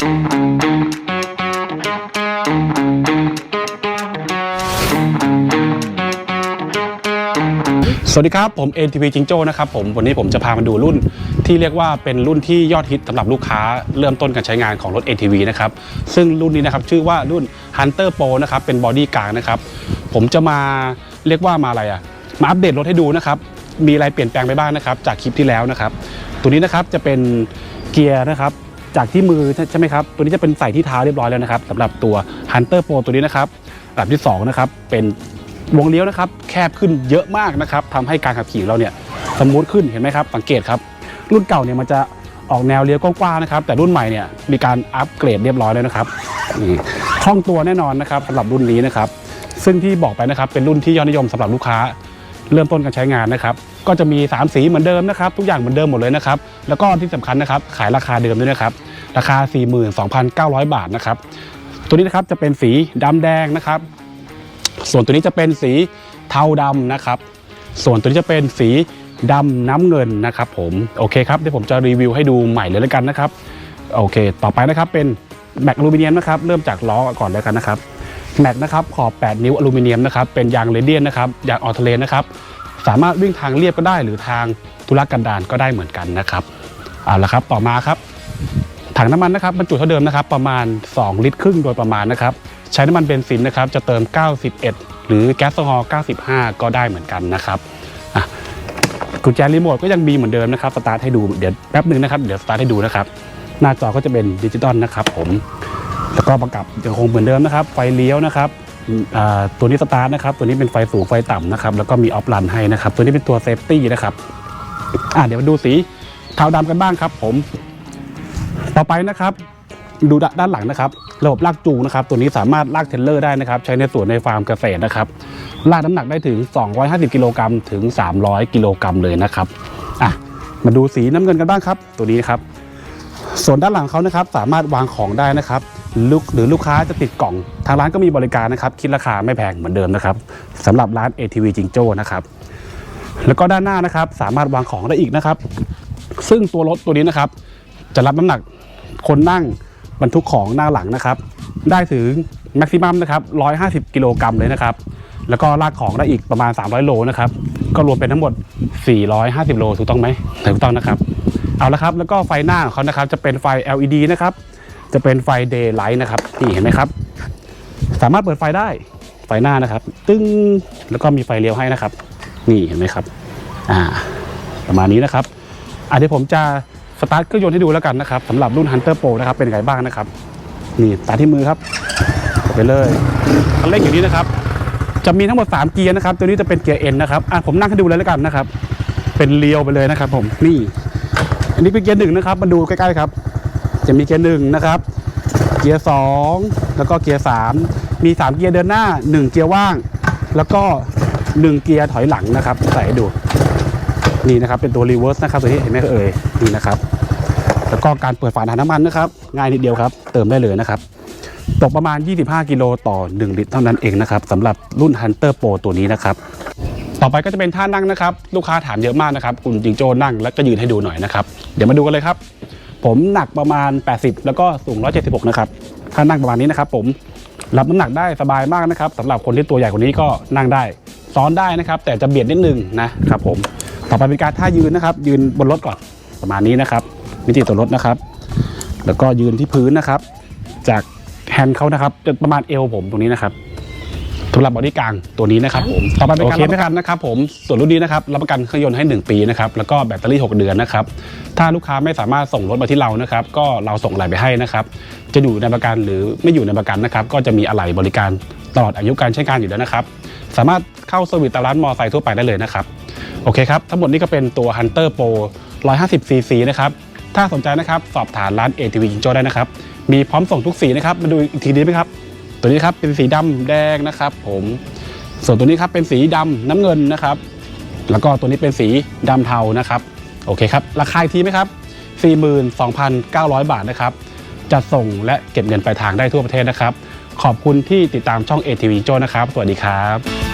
สวัสดีครับ ผม NTV จิงโจ้นะครับผมวันนี้ผมจะพามาดูรุ่นที่เรียกว่าเป็นรุ่นที่ยอดฮิตสำหรับลูกค้าเริ่มต้นการใช้งานของรถ ATV นะครับซึ่งรุ่นนี้นะครับชื่อว่ารุ่น Hunter Pro นะครับเป็นบอดี้กลางนะครับผมจะมาเรียกว่ามาอะไรอะมาอัปเดตรถให้ดูนะครับมีอะไรเปลี่ยนแปลงไปบ้างนะครับจากคลิปที่แล้วนะครับตัวนี้นะครับจะเป็นเกียร์นะครับ จากที่มือใช่ไหมครับ ตัวนี้จะเป็นใส่ที่เท้าเรียบร้อยแล้วนะครับสำหรับตัว Hunter Pro ตัวนี้นะครับอันดับที่สองนะครับเป็นวงเลี้ยวนะครับแคบขึ้นเยอะมากนะครับทำให้การขับขี่เราเนี่ยสมูทขึ้นเห็นไหมครับ สังเกตครับ รุ่นเก่าเนี่ยมันจะออกแนวเลี้ยวกว้างๆนะครับ แต่รุ่นใหม่เนี่ยมีการอัปเกรดเรียบร้อยแล้วนะครับนี่คล่องตัวแน่นอนนะครับสำหรับรุ่นนี้นะครับ ซึ่งที่บอกไปนะครับเป็นรุ่นที่ยอดนิยมสำหรับลูกค้า เริ่มต้นการใช้งานนะครับ ก็จะมี 3 สีเหมือนเดิมนะครับ ทุกอย่างเหมือนเดิมหมดเลยนะครับ แล้วก็ที่สำคัญนะครับขายราคาเดิมด้วยนะครับ ราคา 42,900 บาทนะครับ ตัวนี้นะครับจะเป็นสีดำแดงนะครับ ส่วนตัวนี้จะเป็นสีเทาดำนะครับ ส่วนตัวนี้จะเป็นสีดำน้ำเงินนะครับ ผมโอเคครับเดี๋ยวผมจะรีวิวให้ดูใหม่เลยแล้วกันนะครับโอเค ต่อไปนะครับเป็นแม็กอลูมิเนียมนะครับ เริ่มจากล้อก่อนเลยกันนะครับแม็กนะครับขอบ 8 นิ้วอลูมิเนียมนะครับ เป็นยางเรเดียนนะครับ ยางออเทเลนนะครับ สามารถวิ่งทางเรียบก็ได้ หรือทางธุรกันดารก็ได้เหมือนกันนะครับเอาละครับต่อมาครับ ถังน้ำมันนะครับบรรจุเท่าเดิมนะครับ ประมาณ 2 ลิตรครึ่งโดยประมาณนะครับ ใช้น้ำมันเบนซินนะครับจะเติม 91 หรือแก๊สโซฮอล์95 ก็ได้เหมือนกันนะครับกุญแจรีโมทก็ยังมีเหมือนเดิมนะครับสตาร์ทให้ดูเดี๋ยวแป๊บหนึ่งนะครับเดี๋ยวสตาร์ทให้ดูนะครับหน้าจอก็จะเป็นดิจิตอลนะครับผมแล้วก็ประกับยังคงเหมือนเดิมนะครับ ไฟเลี้ยวนะครับ ตัวนี้สตาร์ทนะครับ ตัวนี้เป็นไฟสูงไฟต่ำนะครับ แล้วก็มีออฟรันให้นะครับ ตัวนี้เป็นตัวเซฟตี้นะครับ อะเดี๋ยวมาดูสีเทาดำกันบ้างครับ ผม ต่อไปนะครับดูด้านหลังนะครับระบบลากจูงนะครับ ตัวนี้สามารถลากเทรลเลอร์ได้นะครับ ใช้ในสวนในฟาร์มเกษตรนะครับลากน้ำหนักได้ถึง 250 กิโลกรัมถึง 300 กิโลกรัมเลยนะครับอะมาดูสีน้ำเงินกันบ้างครับ ตัวนี้นะครับ ส่วนด้านหลังเขานะครับสามารถวางของได้นะครับลูกหรือลูกค้าจะติดกล่อง ทางร้านก็มีบริการนะครับคิดราคาไม่แพงเหมือนเดิมนะครับสำหรับร้าน ATV จิงโจ้นะครับแล้วก็ด้านหน้านะครับสามารถวางของได้อีกนะครับ ซึ่งตัวรถตัวนี้นะครับ จะรับน้ำหนักคนนั่งบรรทุกของหน้าหลังนะครับ ได้ถึงแม็กซิมัมนะครับ150 กิโลกรัมเลยนะครับ แล้วก็ลากของได้อีกประมาณ 300 โลนะครับ ก็รวมเป็นทั้งหมด 450 โลถูกต้องไหมถูกต้องนะครับ เอาละครับแล้วก็ไฟหน้าของเขานะครับจะเป็นไฟ LED นะครับจะเป็นไฟ daylight นะครับนี่เห็นไหมครับ สามารถเปิดไฟได้ไฟหน้านะครับ ตึ้งแล้วก็มีไฟเลี้ยวให้นะครับ นี่เห็นไหมครับอ่าประมาณนี้นะครับอะเดี๋ยวผมจะสตาร์ทเครื่องยนต์ให้ดูแล้วกันนะครับสำหรับรุ่น Hunter Pro นะครับเป็นไงบ้างนะครับ นี่ตาทที่มือครับกดไปเลยคันเร่งอย่างนี้นะครับ จะมีทั้งหมด 3 เกียร์นะครับ ตัวนี้จะเป็นเกียร์ N นะครับอะผมนั่งให้ดูเลยแล้วกันนะครับ เป็นเลียวไปเลยนะครับ ผมนี่ อันนี้เป็นเกียร์หนึ่งนะครับ มาดูใกล้ๆครับ จะมีเกียร์หนึ่งนะครับ เกียร์สองแล้วก็เกียร์สามมีสามเกียร์เดินหน้าหนึ่งเกียร์ว่าง แล้วก็หนึ่งเกียร์ถอยหลังนะครับ ใส่ให้ดู นี่นะครับ เป็นตัวรีเวิร์สนะครับตัวนี้เห็นไหมเอ่ย นี่นะครับ แล้วก็การเปิดฝาถังน้ำมันนะครับ ง่ายนิดเดียวครับ เติมได้เลยนะครับ ตกประมาณ 25 กิโลต่อ 1 ลิตรเท่านั้นเองนะครับสำหรับรุ่น Hunter Pro ตัวนี้นะครับ ต่อไปก็จะเป็นท่านั่งนะครับ ลูกค้าถามเยอะมากนะครับ คุณจิงโจ้นั่งแล้วก็ยืนให้ดูหน่อยนะครับ เดี๋ยวมาดูกันเลยครับ ผมหนักประมาณ 80 แล้วก็สูง 176 นะครับถ้านั่งประมาณนี้นะครับ ผมรับน้ำหนักได้สบายมากนะครับสำหรับคนที่ตัวใหญ่กว่านี้ก็นั่งได้ ซ้อนได้นะครับ แต่จะเบียดนิดนึงนะครับผมต่อไปเป็นการท่ายืนนะครับ ยืนบนรถก่อนประมาณนี้นะครับวิธีตัวรถนะครับ แล้วก็ยืนที่พื้นนะครับ จากแฮนด์เขานะครับจะประมาณเอวผมตรงนี้นะครับ สำหรับบอดี้กลางตัวนี้นะครับผมต่อไปเป็นการรับประกันนะครับผมส่วนรุ่นนี้นะครับรับประกันเครื่องยนต์ให้ 1 ปีนะครับแล้วก็แบตเตอรี่ 6 เดือนนะครับถ้าลูกค้าไม่สามารถส่งรถมาที่เรานะครับก็เราส่งอะไหล่ไปให้นะครับจะอยู่ในประกันหรือไม่อยู่ในประกันนะครับก็จะมีอะไหล่บริการตลอดอายุการใช้งานอยู่แล้วนะครับสามารถเข้าเซอร์วิสตามร้านมอไซค์ทั่วไปได้เลยนะครับโอเคครับทั้งหมดนี้ก็เป็นตัว Hunter Pro 150cc นะครับถ้าสนใจนะครับสอบถามร้าน ATV จิงโจ้ได้นะครับมีพร้อมส่งทุกสีนะครับมาดูอีกทีนี้ไหมครับ ตัวนี้ครับเป็นสีดำแดงนะครับผมส่วนตัวนี้ครับเป็นสีดำน้ำเงินนะครับ แล้วก็ตัวนี้เป็นสีดำเทานะครับ โอเคครับ ราคาอีกทีไหมครับ 42,900 บาทนะครับ จัดส่งและเก็บเงินปลายทางได้ทั่วประเทศนะครับ ขอบคุณที่ติดตามช่อง ATV โจ้นะครับ สวัสดีครับ